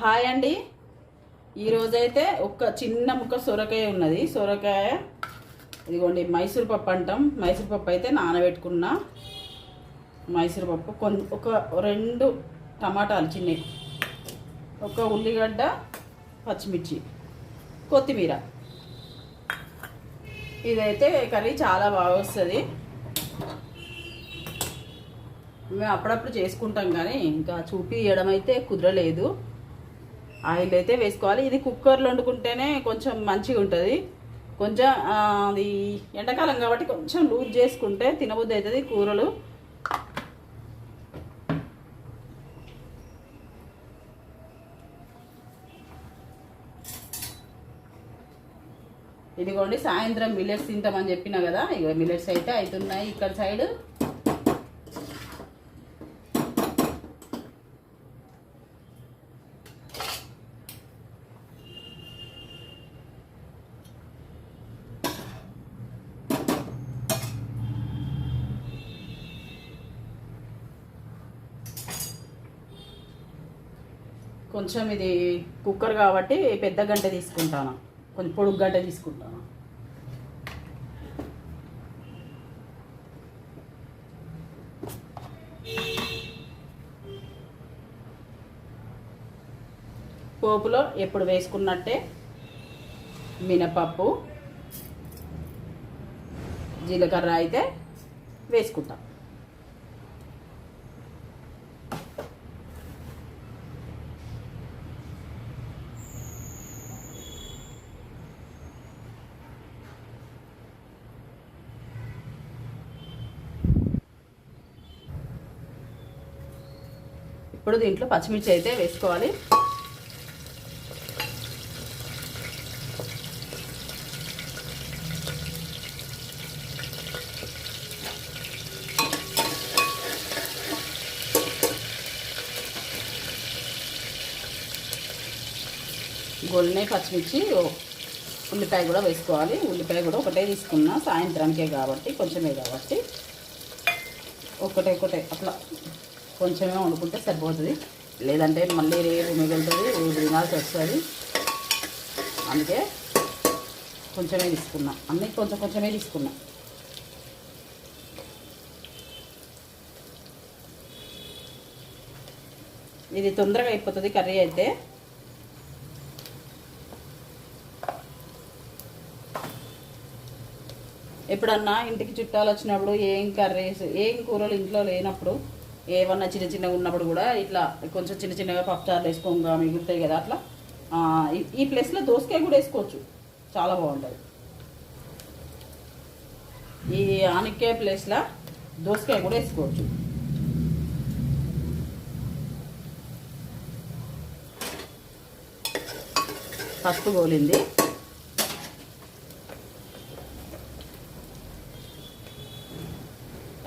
Hi అండి. ఈరోజైతే ఒక చిన్న ముక్క సొరకాయ ఉన్నది. సొరకాయ ఇదిగోండి మైసూర్ పప్పు అంటాం. మైసూర్ పప్పు అయితే నానబెట్టుకున్న. మైసూర్ పప్పు కొన్ ఒక రెండు టమాటాలు చిన్నవి. ఒక ఉల్లిగడ్డ పచ్చిమిర్చి కొత్తిమీర. ఇదైతే కర్రీ చాలా బాగా వస్తుంది. మేము అప్పుడప్పుడు చేసుకుంటాం కానీ ఇంకా చూపించడం అయితే కుదరలేదు. ఆయిల్ అయితే వేసుకోవాలి. ఇది కుక్కర్లో వండుకుంటేనే కొంచెం మంచిగా ఉంటుంది. కొంచెం అది ఎండాకాలం కాబట్టి కొంచెం లూజ్ చేసుకుంటే తినబుద్ధి అవుతుంది కూరలు. ఇదిగోండి సాయంత్రం మిల్లెట్స్ తింటామని చెప్పిన కదా. ఇక మిల్లెట్స్ అయితే అవుతున్నాయి ఇక్కడ సైడ్ కొంచెం ఇది కుక్కర్ కాబట్టి పెద్ద గంట తీసుకుంటాను. కొంచెం పొడుగు గంట తీసుకుంటాను. పోపులో ఎప్పుడు వేసుకున్నట్టే మినపప్పు జీలకర్ర అయితే వేసుకుంటాం. ఇప్పుడు దీంట్లో పచ్చిమిర్చి అయితే వేసుకోవాలి. గొల్లనే పచ్చిమిర్చి ఉల్లిపాయ కూడా వేసుకోవాలి. ఉల్లిపాయ కూడా ఒకటే తీసుకున్నా. సాయంత్రానికే కాబట్టి కొంచెమే కాబట్టి. ఒకటే ఒకటే అట్లా. కొంచెమే వండుకుంటే సరిపోతుంది. లేదంటే మళ్ళీ రేపు మిగులుతుంది రేపు తినాల్సి వస్తుంది. అందుకే కొంచెమే తీసుకున్నా. అన్నీ కొంచెం కొంచెమే తీసుకున్నా. ఇది తొందరగా అయిపోతుంది కర్రీ అయితే. ఎప్పుడన్నా ఇంటికి చుట్టాలు వచ్చినప్పుడు ఏం కర్రీస్ ఏం కూరలు ఇంట్లో లేనప్పుడు ఏమన్నా చిన్న చిన్నగా ఉన్నప్పుడు కూడా ఇట్లా కొంచెం చిన్న చిన్నగా పప్పుచారులు వేసుకోగా మిగులుతాయి కదా అట్లా. ఈ- ప్లేస్లో దోసకాయ కూడా వేసుకోవచ్చు. చాలా బాగుంటుంది. ఈ ఆనక్కాయ ప్లేస్లో దోసకాయ కూడా వేసుకోవచ్చు. పసుపు గోలింది.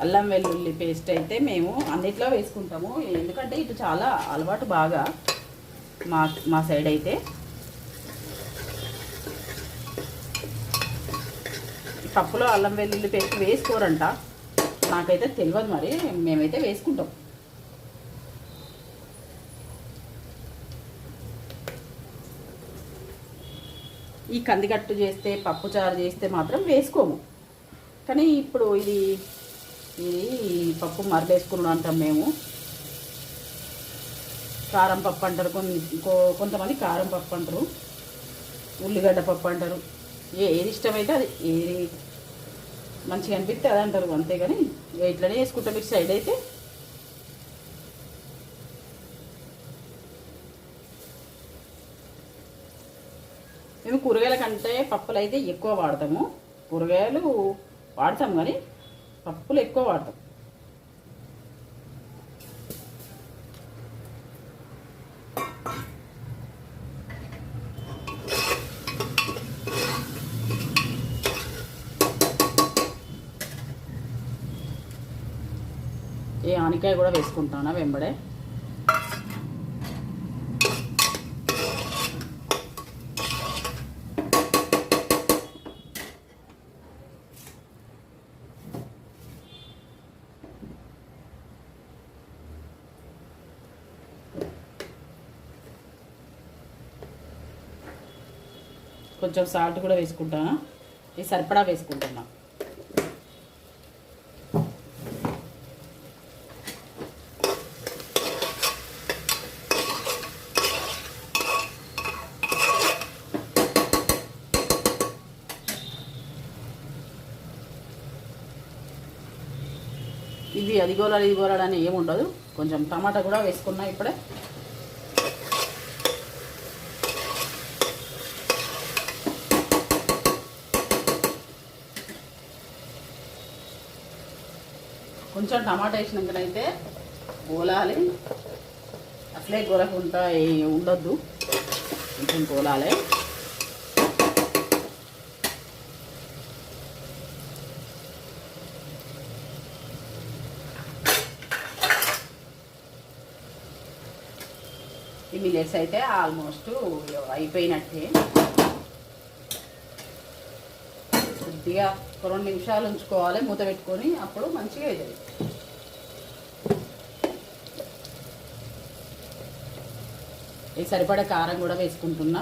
అల్లం వెల్లుల్లి పేస్ట్ అయితే మేము అన్నిట్లో వేసుకుంటాము. ఎందుకంటే ఇటు చాలా అలవాటు బాగా మా మా సైడ్ అయితే. పప్పులో అల్లం వెల్లుల్లి పేస్ట్ వేసుకోరంట. నాకైతే తెలియదు మరి. మేమైతే వేసుకుంటాం. ఈ కందికట్టు చేస్తే పప్పు చారు చేస్తే మాత్రం వేసుకోము. కానీ ఇప్పుడు ఇది ఇది పప్పు మరలేసుకున్నాం అంటాం మేము. కారం పప్పు అంటారు కొన్ని కొంతమంది కారం పప్పు అంటారు ఉల్లిగడ్డ పప్పు అంటారు. ఏ ఏది ఇష్టమైతే అది ఏది మంచిగా అనిపిస్తే అది అంటారు అంతేగాని ఇట్లనే వేసుకుంటాం ఇటు సైడ్ అయితే మేము కూరగాయల కంటే పప్పులు అయితే ఎక్కువ వాడతాము. కూరగాయలు వాడతాం కానీ పప్పులు ఎక్కువ వాడతాం. ఏ ఆనకాయ కూడా వేసుకుంటానా వెంబడే? కొంచెం సాల్ట్ కూడా వేసుకుంటాను? ఇది సరిపడా వేసుకుంటున్నా. ఇది అది గోలాలి ఇది గోలాడు అని ఏముండదు. కొంచెం టమాటా కూడా వేసుకున్నా ఇప్పుడే. కొంచెం టమాటా వేసినాకనైతే గోలాలి. అట్లే గోలకుండా ఉండద్దు ఉండొద్దు. కొంచెం గోలాలి. ఈ మిల్లెట్స్ అయితే ఆల్మోస్ట్ అయిపోయినట్టే. కొద్దిగా ఒక రెండు నిమిషాలు ఉంచుకోవాలి మూత పెట్టుకొని అప్పుడు మంచిగా అవుతుంది సరిపడే కారం కూడా వేసుకుంటున్నా.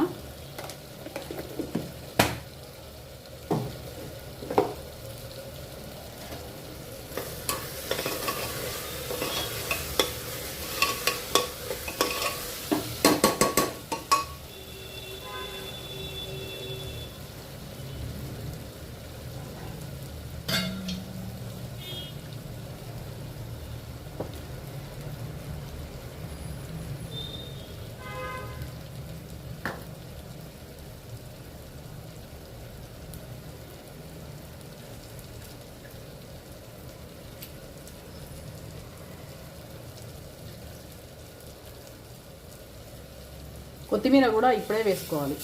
కొత్తిమీర కూడా ఇప్పుడే వేసుకోవాలి.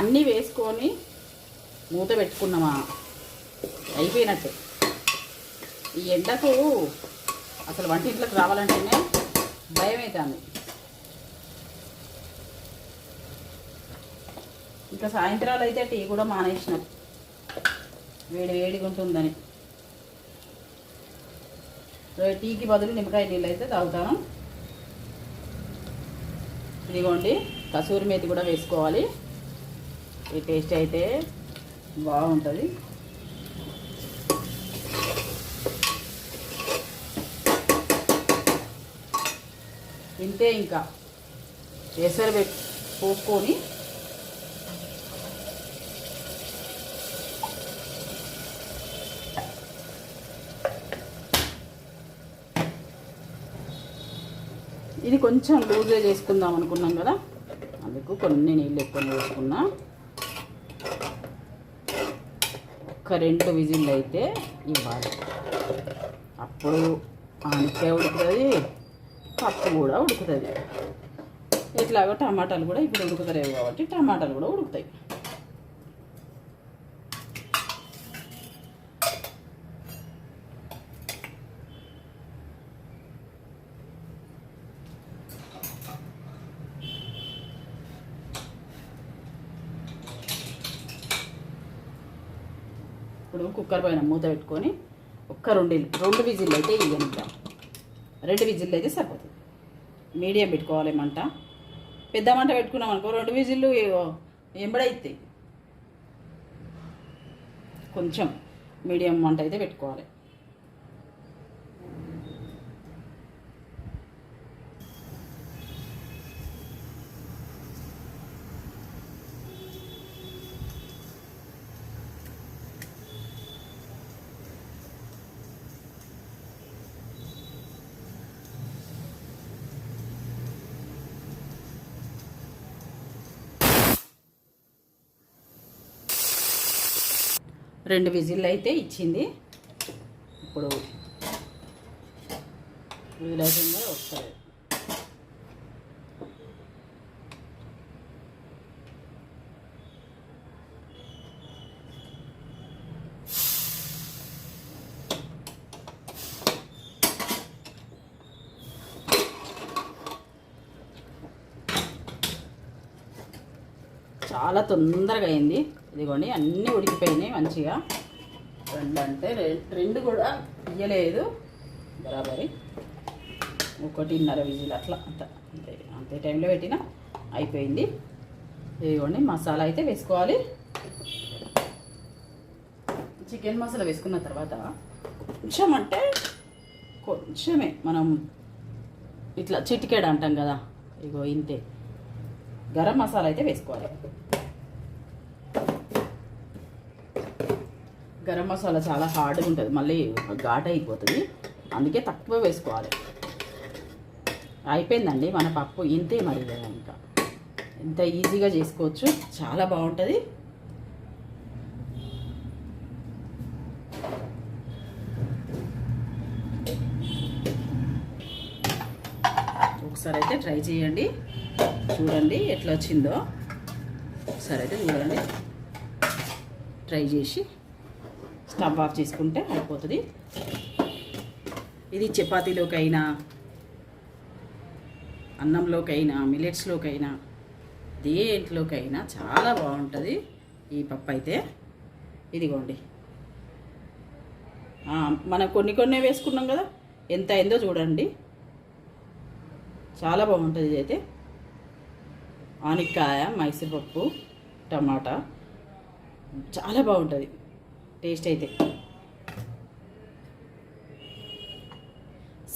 అన్నీ వేసుకొని మూత పెట్టుకున్నామా? అయిపోయినట్టు. ఈ ఎండకు అసలు వంటింట్లోకి రావాలంటేనే భయం అవుతుంది ఇంకా సాయంత్రాలు అయితే టీ కూడా మానేసిన. వేడి వేడిగా ఉంటుందని. టీకి బదులు నిమ్మకాయ నీళ్ళు అయితే తాగుతాను. ఇదిగోండి కసూరి మేతి కూడా వేసుకోవాలి. ఈ టేస్ట్ అయితే బాగుంటుంది. ఇంతే ఇంకా. ఎసరు పెట్టి పోసుకొని ఇది కొంచెం లూజ్గా చేసుకుందాం అనుకున్నాం కదా. అందుకు కొన్ని నీళ్ళు ఎక్కువ వేసుకున్నా ఒక్క రెండు విజిల్ అయితే ఇవ్వాలి. అప్పుడు ఆనకాయ ఉడుకుతుంది పప్పు కూడా ఉడుకుతుంది. ఇట్లాగో టమాటాలు కూడా ఇప్పుడు ఉడుకుతలేవు కాబట్టి టమాటాలు కూడా ఉడుకుతాయి. ఇప్పుడు కుక్కర్ పైన మూత పెట్టుకొని ఒక్క రెండు రెండు విజిల్లు అయితే ఇవ్వనిద్దాం రెండు విజిల్లు అయితే సరిపోతుంది. మీడియం పెట్టుకోవాలి మంట. పెద్ద మంట పెట్టుకున్నాం అనుకో రెండు విజిల్లు ఎంబడైతాయి. కొంచెం మీడియం మంట అయితే పెట్టుకోవాలి. రెండు విజిల్ అయితే ఇచ్చింది. ఇప్పుడు వీలైతుందో వస్తుంది చాలా తొందరగా అయింది. ఇదిగోండి అన్నీ ఉడికిపోయినాయి మంచిగా. రెండు అంటే రెండు కూడా ఇయ్యలేదు. బరాబరి. ఒకటిన్నర విజిల్ అట్లా అంత. అంతే అంతే టైంలో పెట్టినా అయిపోయింది. ఇదిగోండి మసాలా అయితే వేసుకోవాలి. చికెన్ మసాలా వేసుకున్న తర్వాత కొంచెం అంటే కొంచెమే మనం ఇట్లా చిటికేడు అంటాం కదా ఇగో ఇంతే. గరం మసాలా అయితే వేసుకోవాలి. గరం మసాలా చాలా హార్డ్గా ఉంటుంది. మళ్ళీ ఘాట్ అయిపోతుంది. అందుకే తక్కువ వేసుకోవాలి. అయిపోయిందండి మన పప్పు. ఇంతే మరి ఇంకా ఇంత ఈజీగా చేసుకోవచ్చు. చాలా బాగుంటుంది. ఒకసారి అయితే ట్రై చేయండి. చూడండి ఎట్లా వచ్చిందో. ఒకసారి అయితే చూడండి. ట్రై చేసి స్టవ్ ఆఫ్ చేసుకుంటే అయిపోతుంది. ఇది చపాతీలోకైనా అన్నంలోకైనా మిలెట్స్లోకైనా దేంట్లోకైనా చాలా బాగుంటుంది ఈ పప్పు అయితే. ఇదిగోండి. మనం కొన్ని కొన్ని వేసుకున్నాం కదా ఎంత అయిందో చూడండి. చాలా బాగుంటుంది ఇది అయితే ఆనిక్కాయ మైసూర్పప్పు టమాటా చాలా బాగుంటుంది. టేస్ట్ అయితే.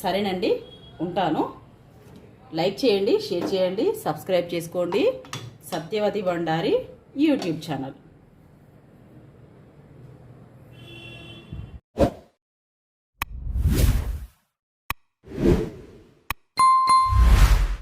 సరేనండి ఉంటాను. లైక్ చేయండి షేర్ చేయండి సబ్స్క్రైబ్ చేసుకోండి. Satyavathi Bandari YouTube channel.